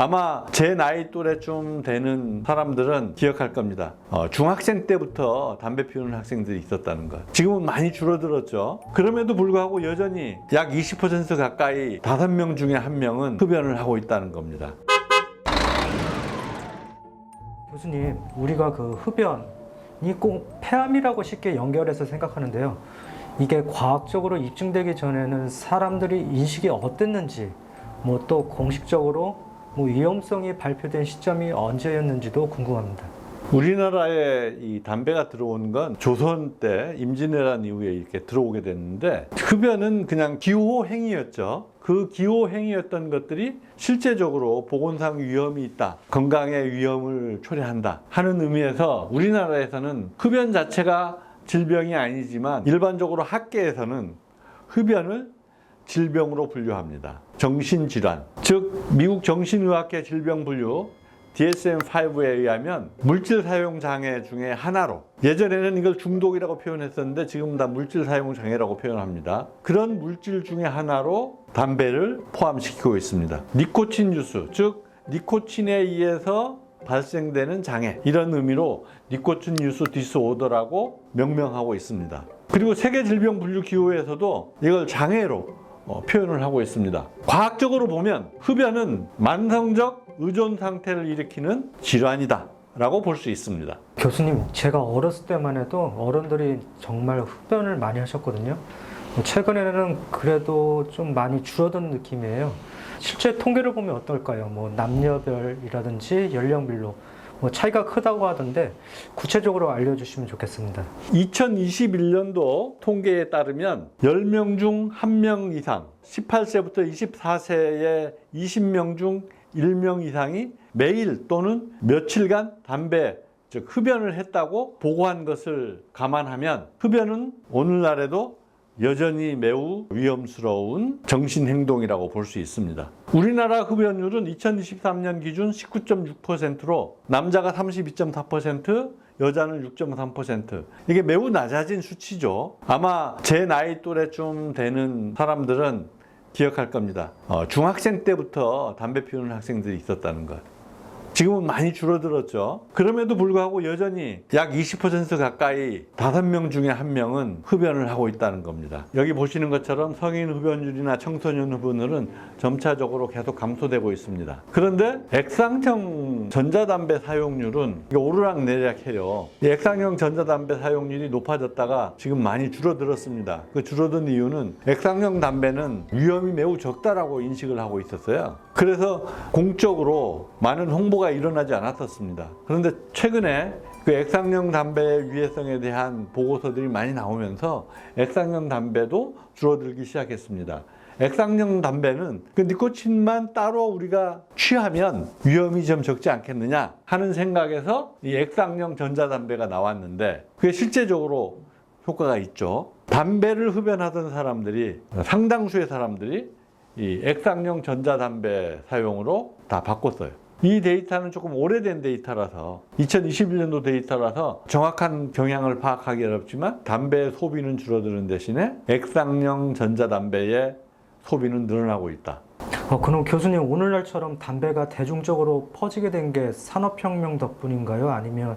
아마 제 나이 또래쯤 되는 사람들은 기억할 겁니다. 어, 중학생 때부터 담배 피우는 학생들이 있었다는 것. 지금은 많이 줄어들었죠. 그럼에도 불구하고 여전히 약 20% 가까이 5명 중에 1명은 흡연을 하고 있다는 겁니다. 교수님, 우리가 그 흡연이 꼭 폐암이라고 쉽게 연결해서 생각하는데요. 이게 과학적으로 입증되기 전에는 사람들이 인식이 어땠는지, 뭐 또 공식적으로 뭐 위험성이 발표된 시점이 언제였는지도 궁금합니다. 우리나라에 이 담배가 들어온 건 조선 때 임진왜란 이후에 이렇게 들어오게 됐는데 흡연은 그냥 기호 행위였죠. 그 기호 행위였던 것들이 실제적으로 보건상 위험이 있다, 건강에 위험을 초래한다 하는 의미에서 우리나라에서는 흡연 자체가 질병이 아니지만 일반적으로 학계에서는 흡연을 질병으로 분류합니다. 정신질환, 즉 미국 정신의학회 질병 분류 DSM-5에 의하면 물질 사용 장애 중에 하나로 예전에는 이걸 중독이라고 표현했었는데 지금 다 물질 사용 장애라고 표현합니다. 그런 물질 중에 하나로 담배를 포함시키고 있습니다. 니코틴 주스, 즉 니코틴에 의해서 발생되는 장애 이런 의미로 니코틴 유스 디스오더라고 명명하고 있습니다. 그리고 세계 질병 분류 기호에서도 이걸 장애로 어, 표현을 하고 있습니다. 과학적으로 보면 흡연은 만성적 의존 상태를 일으키는 질환이다. 라고 볼 수 있습니다. 교수님, 제가 어렸을 때만 해도 어른들이 정말 흡연을 많이 하셨거든요. 최근에는 그래도 좀 많이 줄어든 느낌이에요. 실제 통계를 보면 어떨까요? 뭐 남녀별이라든지 연령별로 뭐 차이가 크다고 하던데 구체적으로 알려주시면 좋겠습니다. 2021년도 통계에 따르면 10명 중 1명 이상, 18세부터 24세의 20명 중 1명 이상이 매일 또는 며칠간 담배, 즉 흡연을 했다고 보고한 것을 감안하면 흡연은 오늘날에도 여전히 매우 위험스러운 정신행동이라고 볼 수 있습니다. 우리나라 흡연율은 2023년 기준 19.6%로 남자가 32.4%, 여자는 6.3%. 이게 매우 낮아진 수치죠. 아마 제 나이 또래쯤 되는 사람들은 기억할 겁니다. 어, 중학생 때부터 담배 피우는 학생들이 있었다는 것. 지금은 많이 줄어들었죠. 그럼에도 불구하고 여전히 약 20% 가까이 5명 중에 1명은 흡연을 하고 있다는 겁니다. 여기 보시는 것처럼 성인 흡연율이나 청소년 흡연율은 점차적으로 계속 감소되고 있습니다. 그런데 액상형 전자담배 사용률은 오르락내리락해요. 이 액상형 전자담배 사용률이 높아졌다가 지금 많이 줄어들었습니다. 그 줄어든 이유는 액상형 담배는 위험이 매우 적다라고 인식을 하고 있었어요. 그래서 공적으로 많은 홍보가 일어나지 않았었습니다. 그런데 최근에 그 액상형 담배의 위해성에 대한 보고서들이 많이 나오면서 액상형 담배도 줄어들기 시작했습니다. 액상형 담배는 그 니코틴만 따로 우리가 취하면 위험이 좀 적지 않겠느냐 하는 생각에서 이 액상형 전자담배가 나왔는데 그게 실제적으로 효과가 있죠. 담배를 흡연하던 사람들이 상당수의 사람들이 이 액상형 전자담배 사용으로 다 바꿨어요. 이 데이터는 조금 오래된 데이터라서 2021년도 데이터라서 정확한 경향을 파악하기 어렵지만 담배 소비는 줄어드는 대신에 액상형 전자담배의 소비는 늘어나고 있다. 어, 그럼 교수님 오늘날처럼 담배가 대중적으로 퍼지게 된 게 산업혁명 덕분인가요? 아니면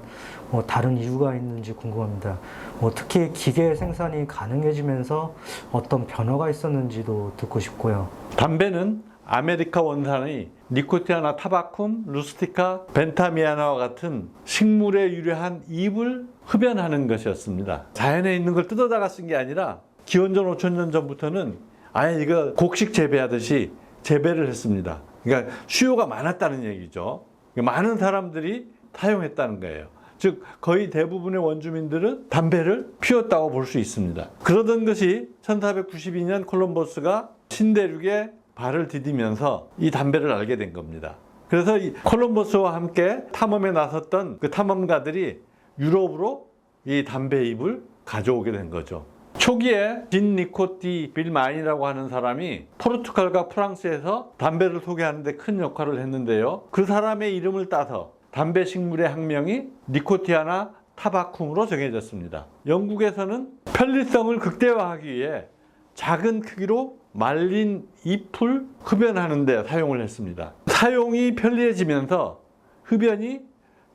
뭐 다른 이유가 있는지 궁금합니다. 뭐 특히 기계 생산이 가능해지면서 어떤 변화가 있었는지도 듣고 싶고요. 담배는 아메리카 원산의 니코티아나 타바쿰, 루스티카, 벤타미아나와 같은 식물에 유래한 잎을 흡연하는 것이었습니다. 자연에 있는 걸 뜯어다가 쓴 게 아니라 기원전 5천 년 전부터는 아예 이거 곡식 재배하듯이 재배를 했습니다. 그러니까 수요가 많았다는 얘기죠. 그러니까 많은 사람들이 사용했다는 거예요. 즉 거의 대부분의 원주민들은 담배를 피웠다고 볼 수 있습니다. 그러던 것이 1492년 콜럼버스가 신대륙에 발을 디디면서 이 담배를 알게 된 겁니다. 그래서 이 콜럼버스와 함께 탐험에 나섰던 그 탐험가들이 유럽으로 이 담배 잎을 가져오게 된 거죠. 초기에 진 니코티 빌마인이라고 하는 사람이 포르투갈과 프랑스에서 담배를 소개하는데 큰 역할을 했는데요. 그 사람의 이름을 따서 담배 식물의 학명이 니코티아나 타바쿰으로 정해졌습니다. 영국에서는 편리성을 극대화하기 위해 작은 크기로 말린 잎을 흡연하는 데 사용을 했습니다. 사용이 편리해지면서 흡연이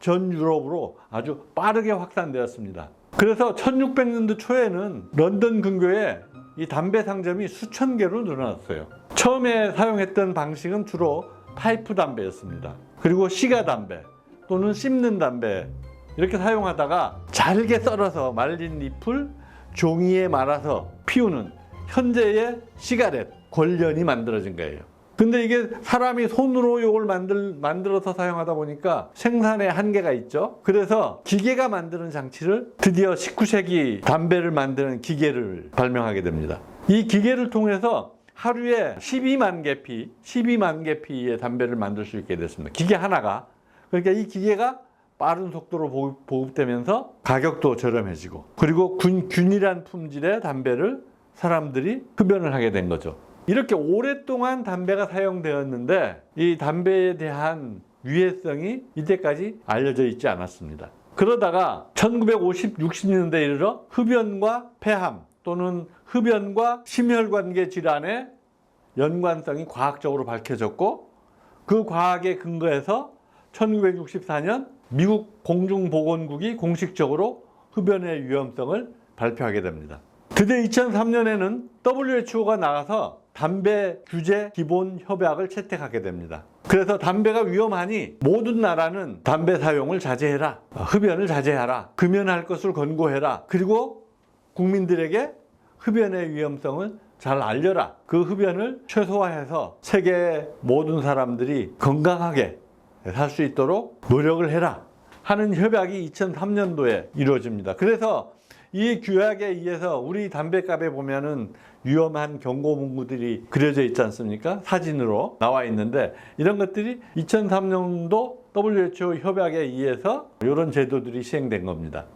전 유럽으로 아주 빠르게 확산되었습니다. 그래서 1600년도 초에는 런던 근교에 이 담배 상점이 수천 개로 늘어났어요. 처음에 사용했던 방식은 주로 파이프 담배였습니다. 그리고 시가 담배 또는 씹는 담배 이렇게 사용하다가 잘게 썰어서 말린 잎을 종이에 말아서 피우는 현재의 시가렛 권련이 만들어진 거예요. 근데 이게 사람이 손으로 이걸 만들, 만들어서 사용하다 보니까 생산에 한계가 있죠. 그래서 기계가 만드는 장치를 드디어 19세기 담배를 만드는 기계를 발명하게 됩니다. 이 기계를 통해서 하루에 12만 개피, 12만 개피의 담배를 만들 수 있게 됐습니다. 기계 하나가. 그러니까 이 기계가 빠른 속도로 보급- 보급되면서 가격도 저렴해지고 그리고 균, 균일한 품질의 담배를 사람들이 흡연을 하게 된 거죠. 이렇게 오랫동안 담배가 사용되었는데 이 담배에 대한 위해성이 이때까지 알려져 있지 않았습니다. 그러다가 1950, 60년대에 이르러 흡연과 폐암 또는 흡연과 심혈관계 질환의 연관성이 과학적으로 밝혀졌고 그 과학에 근거해서 1964년 미국 공중보건국이 공식적으로 흡연의 위험성을 발표하게 됩니다. 드디어 2003년에는 WHO가 나가서 담배 규제 기본 협약을 채택하게 됩니다. 그래서 담배가 위험하니 모든 나라는 담배 사용을 자제해라. 흡연을 자제하라. 금연할 것을 권고해라. 그리고 국민들에게 흡연의 위험성을 잘 알려라. 그 흡연을 최소화해서 세계 모든 사람들이 건강하게 살 수 있도록 노력을 해라. 하는 협약이 2003년도에 이루어집니다. 그래서 이 규약에 의해서 우리 담배값에 보면은 위험한 경고 문구들이 그려져 있지 않습니까? 사진으로 나와 있는데 이런 것들이 2003년도 WHO 협약에 의해서 이런 제도들이 시행된 겁니다.